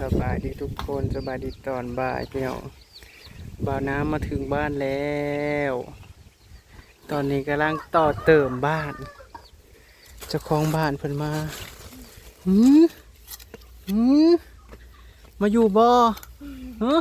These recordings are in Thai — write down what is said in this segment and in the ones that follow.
สบายดีทุกคนสบายดีตอนบ่ายพี่น้องบ่าวน้ำมาถึงบ้านแล้ว ตอนนี้กำลังต่อเติมบ้านเจ้าของบ้านเพิ่นมาหืมหืมมาอยู่บ่เฮ้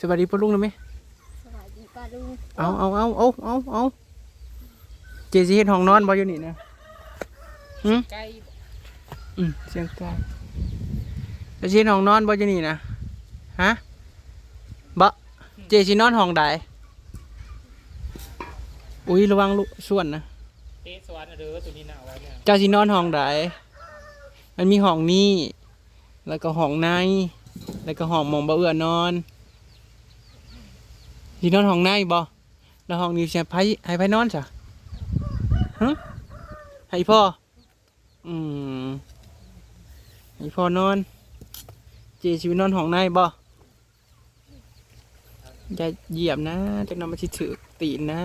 สบายดีปะลุงนะไหมสวัสดีป้าลุงเอาเอาเอาเอาเอาเอาเจสิเฮ็ดห้องนอนบ่อยู่นี่นะหืมใกล้อืมเสียงไกลเจสิเฮ็ดห้องนอนบ่อยู่นี่นะฮะบ่เจสินอนห้องใดอุ้ยระวังลูกส่วนนะเตะสวรรค์เด้อตัวนี้หนาวไว้เนี่ยเจ้าสินอนห้องใดมันมีห้องนี้แล้วก็ห้องในแล้วก็ห้องหมองบ่เอื้อนอนสินอนห้องในบ่แล้วห้องนี้สิให้ไผให้ไผนอนจ้ะฮะให้พ่ออืมให้พ่อนอน เจสิไปนอนห้องในบ่อย่าเหยียบนะจักหนำมาสิถือตีนนะ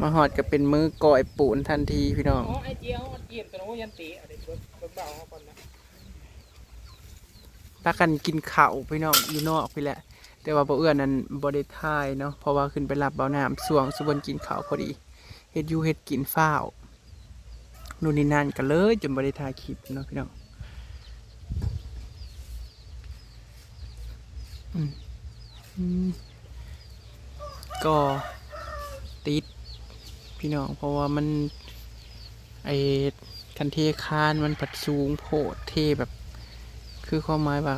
มาหอดก็เป็นมือก่อยปูนทันทีพี่น้อง อ๋อไอเจียวมันเกียนตัวโน้ยันเตะอะไรเบิ่งเบิ่งเบาเขาก่อนนะถ้ากันกินข้าวพี่น้องอยู่นอกพี่แหละ แต่ว่าบ่เอื้อนั้นบ่ได้ทายเนาะเพราะว่าขึ้นไปรับเบาน้ำสวงสุบนกินข้าวพอดีเฮ็ดอยู่เฮ็ดกินฟ้าว นู่นนี่นั่นก็เลยจนบ่ได้ถ่ายคลิปเนาะพี่น้องก็ติดพี่น้องเพราะว่ามันไอคันเทคานมันผัดสูงโพดเทแบบ คือความหมายว่า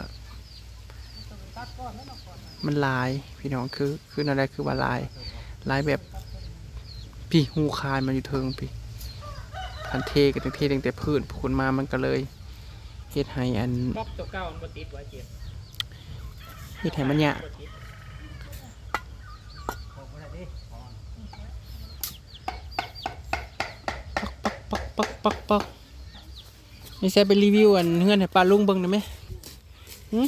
มันลายพี่น้องคือคืออะไรคือว่าลายลายแบบพี่หูคานมันอยู่เทิงพี่ พันเทกันเทตั้งแต่พื้นพูนมามันก็เลยเฮ็ดให้อันบล็อกตัวเก่ามันบ่ติดไว้เจียนเฮ็ดให้มันยากบ่ติดปักปักปักปักนี่ใช่ไปรีวิวอันเฮือนให้ป้าลุงเบิ่งได้ไหมหึ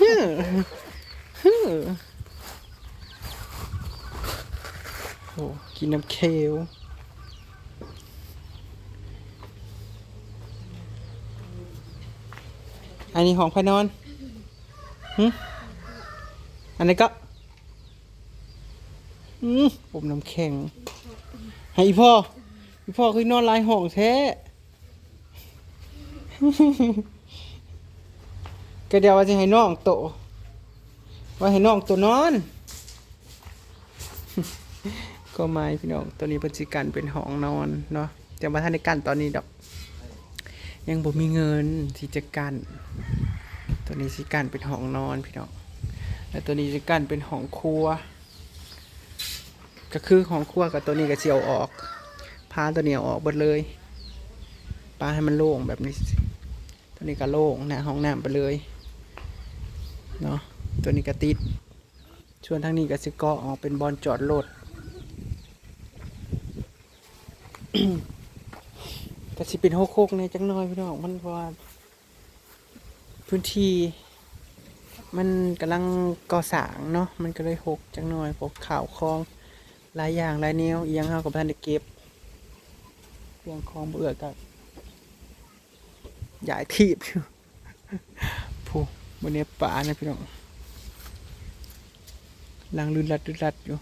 ฮึฮึโอ้กินน้ำเค็ว อันนี้ของพนอนหึอันนี้ก็อืมผมน้ำแข็ง ให้อีพ่อ อีพ่อคือนอนลายห้องแท้ ก็เดี๋ยวว่าจะให้น้องโต ว่าให้น้องโตัวนอน ก็ไม่พี่น้องตัวนี้เป็นสิกันเป็นห้องนอนเนาะแต่ว่าท่านในกันตอนนี้ดอก ยังบ่มีเงินที่จะกันตัวนี้สิกันเป็นห้องนอนพี่น้องแล้วตัวนี้สิกันเป็นห้องครัว ก็คือของครัวกับตัวนี้ก็เสียวออกพาตัวนี้ออกหมดเลยปาให้มันโล่งแบบนี้ ตัวนี้ก็โล่งนะห้องน้ำไปเลยเนาะตัวนี้ก็ติดชวนทางนี้ก็สิเกาะออกเป็นบอลจอดรถ ก็สิเป็นโคกๆในจังน้อยพี่น้องมันเพราะว่าพื้นที่มันกำลังก่อสร้างเนาะมันก็เลยหกจังน้อยพวกข่าวคลองหลายอย่างหลายแนวอีหยังเฮากับท่านได้เก็บเรื่องของเบื่อกับยายทีบอยู่ผู้บนนี้ป่านะพี่น้องลังลืนลัดลืนลัดอยู่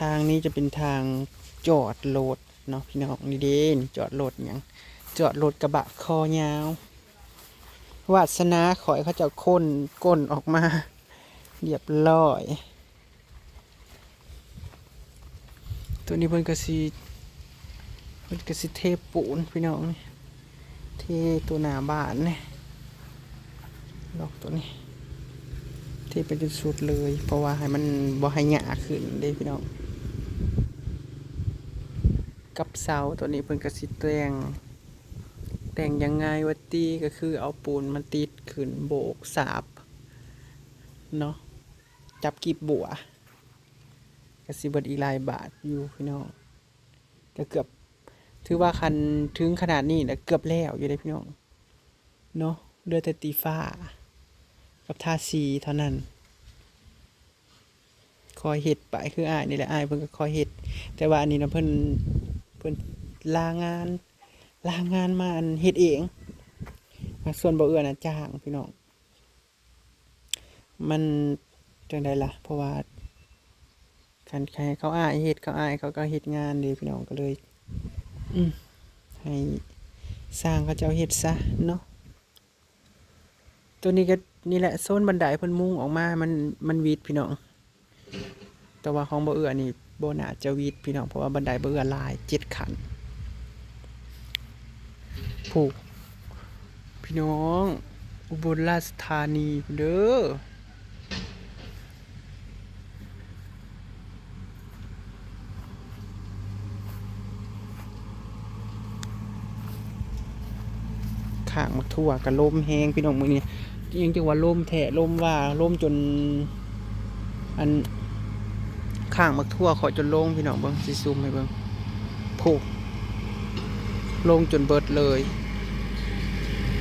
ทางนี้จะเป็นทางจอดรถเนาะพี่น้องนี่เด้นจอดรถหยังจอดรถกระบะคอยาววาสนาขอยเขาจะค้นก้นออกมาเรียบร้อย ตัวนี้เพิ่นกระสีเพิ่นกระสีเทปูนพี่น้องนี่เทตัวหนาบานนี่ลอกตัวนี้ เทเป็นจุดสุดเลย เพราะว่าให้มันบ่ให้หยาขึ้นเด้พี่น้อง กับเสาตัวนี้เพิ่นกระสีแต่งแต่งยังไงวะตีก็คือเอาปูนมาติดขึ้นโบกสาบเนาะจับกีบบัวก็สิบดอีลายบาทอยู่พี่น้องก็เกือบถือว่าคันถึงขนาดนี้แล้วเกือบแล้วอยู่ได้พี่น้องเนาะเรือแต่ตีฟ้า กับทาสีเท่านั้นคอยเฮ็ดไปคืออ้ายนี่แหละอ้ายเพิ่นก็คอยเฮ็ด แต่ว่าอันนี้นะเพิ่น พิ่นลางาน ลางานมาอันเฮ็ดเองอะส่วนบ่เอื้อนะจ้างพี่น้อง มันจังไดล่ะ เพราะว่าคันใครเขาอ้ายเฮ็ดเขาอ้ายเขาก็เฮ็ดงานเดีพี่น้องก็เลย อืมให้สร้างเขาเจ้าเฮ็ดซะเนาะตัวนี้ก็นี่แหละโซนบันไดเพิ่นมุงออกมา มันมันวีดพี่น้อง แต่ว่าของบ่เอื้อนี่ บนาจะวีดพี่น้องเพราะว่าบันไดเอื้อลายเจ็ดขันผูกพี่น้อง อุบลราชธานีเด้อข้างมาทั่วกับลมแห้งพี่น้องมือนี้ยังจะว่าลมแท้ลมว่าลมจน อัน ข้างมักทั่วขอจนลงพี่น้องเบิ่งสิซูมให้เบิ่งผูกลงจนเบิดเลย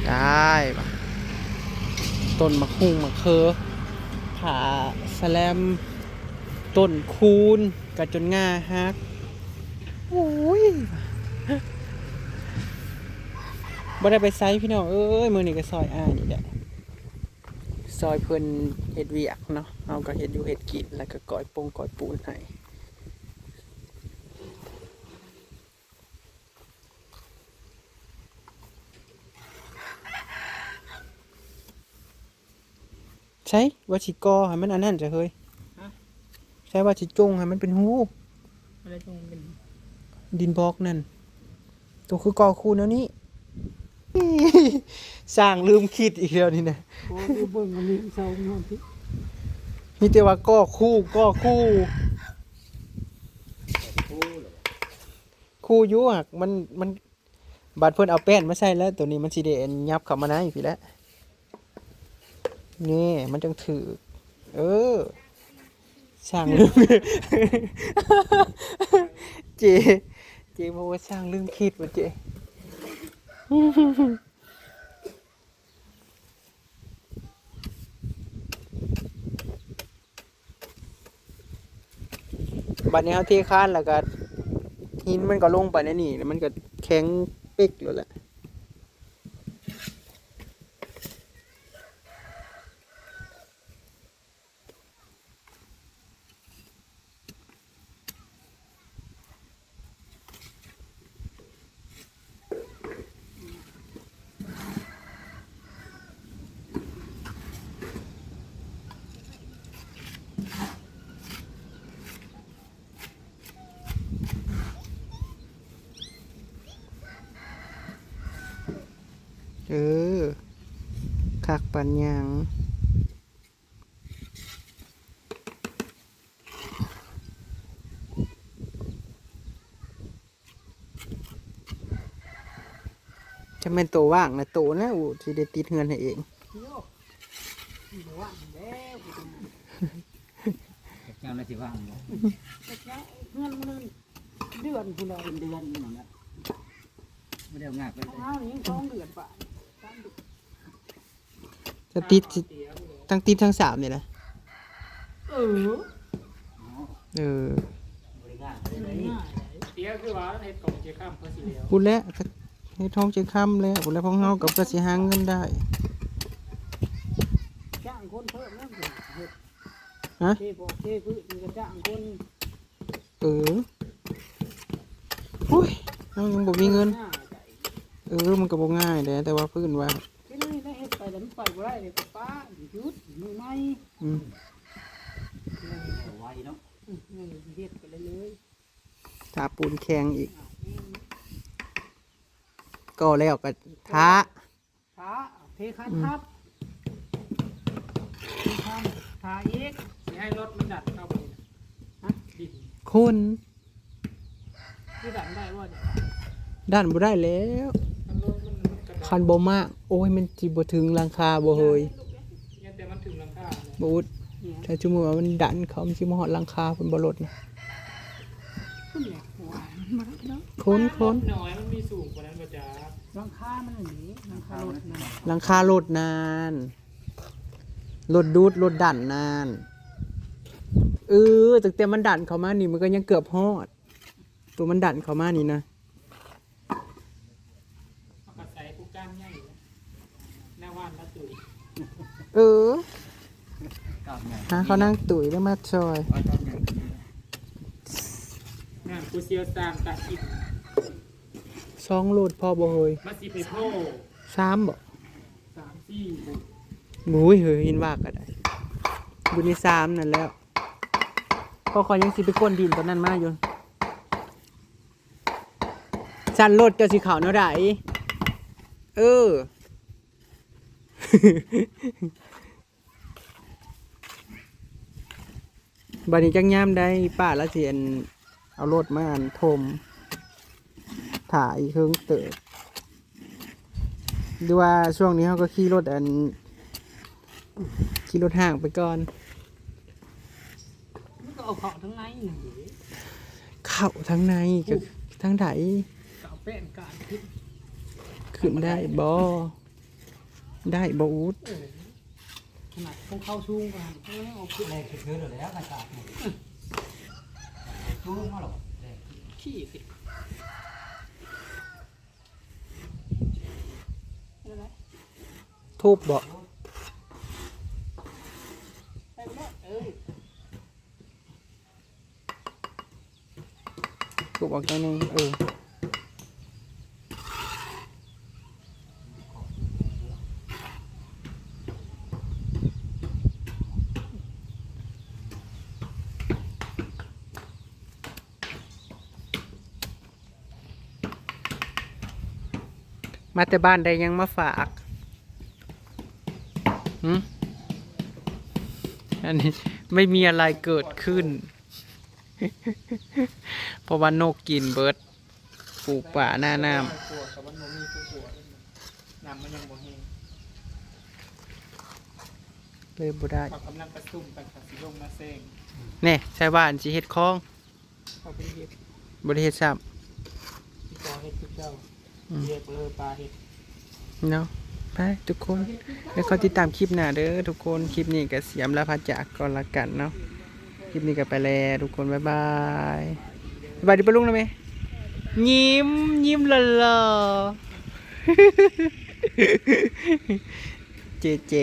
ได้ปะต้นมะฮุ่งมะเคอผาแสแลม ต้นคูนกระจนง่าฮักโอ้ยบ่ได้ไปไซส์พี่น้องเอ้ยมือนี่ก็ซอยอ้านี่แหละ ซอยเพิ่นเฮ็ดเวียกเนาะเอาก็เฮ็ดอยู่เฮ็ดกินแล้วก็ก่อยปงก่อยปูนให้ใช่ว่าสิกอให้มันอันนั้นจะเฮ้ยใช่ว่าสิจงให้มันเป็นหูอะไรตรงเป็นดินบล็อกนั่น ตัวคือกอคูแนวนี้ สร้างลืมคิดอีกแล้วนี่นะโอ้ดูเบิ่งอันนี้เศร้าเนาะพี่มีแต่ว่าก้อคู่ก้อคู่ คู่อยุหักมันมันบาดเพิ่นเอาแป้นมาใส่แล้ว ตัวนี้มันสิได้อันยับเข้ามาในพี่แหล้วนี่มันจังถือ เออช่างลืมเจเจบอกว่าช่างลืมคิดว่าเจ บัดนี้เขาเทคานแล้วก็หินมันก็ลงไปในนี่แล้วมันก็แข็งเป๊กเลยแหละ เออคักปันหยังจะเป็นตัวว่างนะตัวนะอูที่ได้ติดเงินให้เองเจ้าหน้าที่ว่างบ่เงินมันเดือนพุ่นละเป็นเดือนนั่นแหละไม่ได้เอางากไปเลยเฮานี่สองเดือนป่ะ จะติดสิทั้งติดทั้งสามนี่แหละเออเออบริงานไปเลยเตี้ยคือว่าเฮ็ดกล่องเจียข้ามเพื่อสิแล้วพูดแล้วให้ท้องเจะค้ำแล้วพูดแล้วพองเฮากับก็สิหาเงินได้จ้างคนเพิ่มแล้วเฮ็ดฮะเทบอกเทพื้นมีก็จ้างคนเอออุ้ยเรายังบ่มีเงินหน้าใจเออมันก็บ่ง่ายแหละแต่ว่าพื้นว่าที่นี่ได้เฮ็ดไปแล้วมันไปบ่ได้เลยป้าหยุดมือไม่อืมเอาไว้เนาะเงินเฮ็ดไปเลยเลยถ้าปูนแข็งอีก ก็แล้วก็ท้าท้าเทคันครับเทคันท้าอีกสิให้รถมันดัดเข้าไปฮะดินคนที่ดัดได้ว่าเนี่ยด้านบ่ได้แล้ว คันบ่มากโอ้ยมันสิบ่ถึงหลังคาบ่เฮยเนี่ยแต่มันถึงหลังคาเนี่ยบ่อุดถ้าสมมุติว่ามันดันเขามันสิมาฮอดหลังคาเพิ่นบ่ลดนะขึ้นเนี่ยหัวมันมาแล้วเนาะคนคนน้อยมันมีสูงกว่านั้นป่ะจ๊ะหลังคามันหนีหลังคารถนะหลังคาลดนานลดดูดลดดันนานเอเออตั้งแต่มันดันเข้ามานี่มันก็ยังเกือบฮอด ตัวมันดันเข้ามานี่นะ เอากระใส่ผู้กล้ามใหญ่นะหน้าว่านละตุ๋ย เออกลับใหญ่หาเขานั่งตุ๋ยแล้วมาซอยเอากลับใหญ่งานกูเซียวซามตัดอิดสองโลดพอบ่เฮยมาสิไปโพสามบ่สามสี่บุกมุ้ยเฮยหินว่าก็ได้บุญในสามนั่นแล้วพอคอยยังสิไปก้นดินตอนนั้นมาอยู่สันโลดเจ้าสีขาวเนาะได้เออ บัดนี้จังยามได้ป้าละเสียนเอารถมาอันทม ถ่ายเครื่องเติบดูว่าช่วงนี้เขาก็ขี่รถอันขี่รถห่างไปก่อนมันก็เอาเขาทั้งในหนึ่งเข้าทั้งในกับทั้งไถเก่าแป้นการขึ้น ขึ้นได้บ่ ได้บ่อูดเออขนาดเขาเข้าสูงกว่าเขายังเอาขึ้นแรกคือเธอแล้วอากาศเนี่ยรู้มาหรอแรกขี้สิอะไรทุบบ่ไปแล้วเออทุบออกจังหนึงเออ มาแต่บ้านได้ยังมาฝากหืมอันนี้ไม่มีอะไรเกิดขึ้น เพราะว่านกกินเบิดปลูกป่าหน้าน้ปวดแต่ว่ามันมีปวดน้ำมันยังบ่แห้งำเลยบ่ได้เขากำลังประชุมกันค่ะสิลงมาเซ็งแน่ใช่บ้านสิเฮ็ดคลองเขาไปเฮ็ดบ่ได้เฮ็ดซ้ที่กอเฮ็ดคือเจ้าอืม เรียกเลยปลาเฮ็ดำเนาะไปทุกคนแล้วเขาติดตามคลิปหน้าเด้อทุกคนคลิปนี้ก็เสียมแล้วพัดจากก่อนละกันเนาะคลิปนี้ก็ไปแล้วทุกคนบ๊ายบายบ๊ายบายดิปะลุงนะแม่ยิ้มยิ้มละลอเจเจ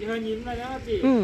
เยอะยิ้มเลยนะจีอืม